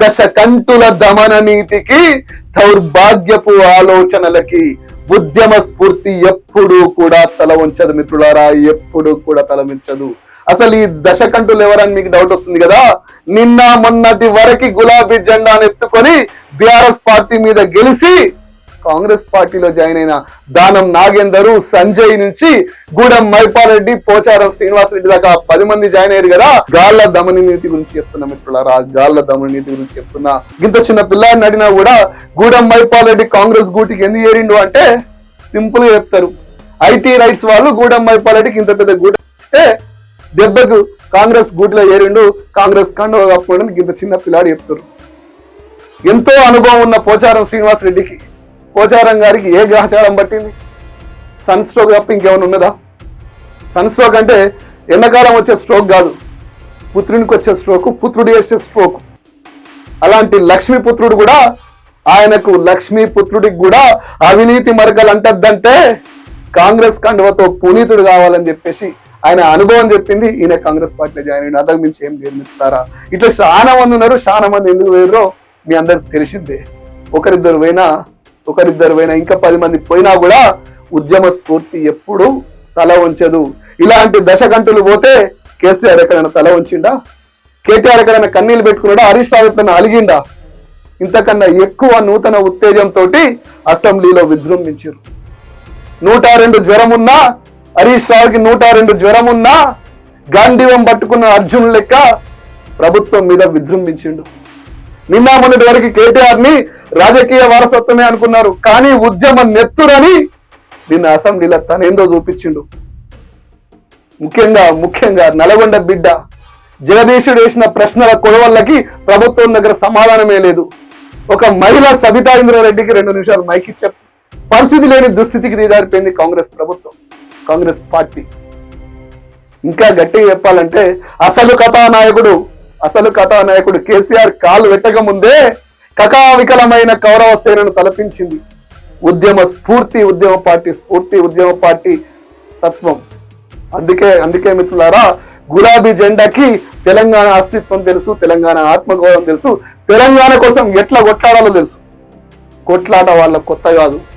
దశకంటుల దమన నీతికి దౌర్భాగ్యపు ఆలోచనలకి ఉద్యమ స్ఫూర్తి ఎప్పుడూ కూడా తల ఉంచదు మిత్రులారా ఎప్పుడు కూడా తల ఉంచదు అసలు ఈ దశకంటులు ఎవరని మీకు డౌట్ వస్తుంది కదా? నిన్న మొన్నటి వరకు గులాబీ జెండాను ఎత్తుకొని బిఆర్ఎస్ పార్టీ మీద గెలిచి కాంగ్రెస్ పార్టీలో జాయిన్ అయిన దానం నాగేందరు సంజయ్ నుంచి గూడెం మైపారెడ్డి పోచారం శ్రీనివాస్ రెడ్డి దాకా పది మంది జాయిన్ అయ్యారు కదా. గాళ్ళ దమని నీతి గురించి చెప్తున్నా మిత్రులారా గాళ్ళ దమని నీతి గురించి చెప్తున్నా. ఇంత చిన్న పిల్లాడిని అడిగినా కూడా గూడెం మైపారెడ్డి కాంగ్రెస్ గూటికి ఎందుకు ఏరిండు అంటే సింపుల్గా చెప్తారు. ఐటీ రైట్స్ వాళ్ళు గూడెం మైపారెడ్డికి ఇంత పెద్ద గూడెం ఇస్తే దెబ్బకు కాంగ్రెస్ గూటిలో ఏరిండు కాంగ్రెస్ కండవ కప్పుకోవడం ఇంత చిన్న పిల్లాడు చెప్తారు. ఎంతో అనుభవం ఉన్న పోచారం శ్రీనివాస్ రెడ్డికి పోచారం గారికి ఏ గ్రహచారం పట్టింది? సన్ స్ట్రోక్ తప్ప ఇంకేమైనా ఉన్నదా? సన్ స్ట్రోక్ అంటే ఎండాకాలం వచ్చే స్ట్రోక్ కాదు పుత్రునికి వచ్చే స్ట్రోక్ పుత్రుడు చేసే స్ట్రోక్. అలాంటి లక్ష్మీపుత్రుడు కూడా ఆయనకు లక్ష్మీపుత్రుడికి కూడా అవినీతి మరకలు అంటద్దంటే కాంగ్రెస్ కండువతో పునీతుడు కావాలని చెప్పేసి ఆయన అనుభవం చెప్పింది. ఈయన కాంగ్రెస్ పార్టీలో జాయిన్ అయ్యింది అంతకు మించి ఏం నిర్మిస్తారా ఇట్లా చాలా మంది ఉన్నారు. చాలా మంది ఎందుకు వేరు మీ అందరికి తెలిసిందే ఒకరిద్దరు పోయినా ఒకరిద్దరు పోయినా ఇంకా పది మంది పోయినా కూడా ఉద్యమ స్ఫూర్తి ఎప్పుడు తల ఉంచదు ఇలాంటి దశ గంటలు పోతే కేసీఆర్ ఎక్కడైనా తల ఉంచిండా కేటీఆర్ ఎక్కడైనా కన్నీళ్ళు పెట్టుకున్నాడా? హరీష్ రావు ఎప్పుడైనా అలిగిండా? ఇంతకన్నా ఎక్కువ నూతన ఉత్తేజంతో అసెంబ్లీలో విజృంభించారు. నూట రెండు జ్వరం ఉన్నా హరీష్ రావుకి నూట రెండు జ్వరం ఉన్నా గాంధీవం పట్టుకున్న అర్జున్ లెక్క ప్రభుత్వం మీద విజృంభించిండు. నిన్న మొన్నటి వరకు కేటీఆర్ని రాజకీయ వారసత్వమే అనుకున్నారు. కానీ ఉద్యమ నెత్తురని నిన్న అసెంబ్లీలో తనేందో చూపించిండు. ముఖ్యంగా ముఖ్యంగా నల్గొండ బిడ్డ జగదీశుడు వేసిన ప్రశ్నల కొడవళ్ళకి ప్రభుత్వం దగ్గర సమాధానమే లేదు. ఒక మహిళ సబితా ఇంద్రారెడ్డికి రెండు నిమిషాలు మైక్ పరిస్థితి లేని దుస్థితికి దిగారిపోయింది కాంగ్రెస్ ప్రభుత్వం కాంగ్రెస్ పార్టీ. ఇంకా గట్టిగా చెప్పాలంటే అసలు కథానాయకుడు అసలు కథానాయకుడు కేసీఆర్ కాలు పెట్టక ముందే కకావికలమైన కౌరవ సేనను తలపించింది ఉద్యమ స్ఫూర్తి ఉద్యమ పార్టీ స్ఫూర్తి ఉద్యమ పార్టీ తత్వం. అందుకే అందుకే మిత్రులారా గులాబీ జెండాకి తెలంగాణ అస్తిత్వం తెలుసు తెలంగాణ ఆత్మగౌరవం తెలుసు తెలంగాణ కోసం ఎట్లా కొట్లాడాలో తెలుసు. కొట్లాట వాళ్ళ కొత్త కాదు.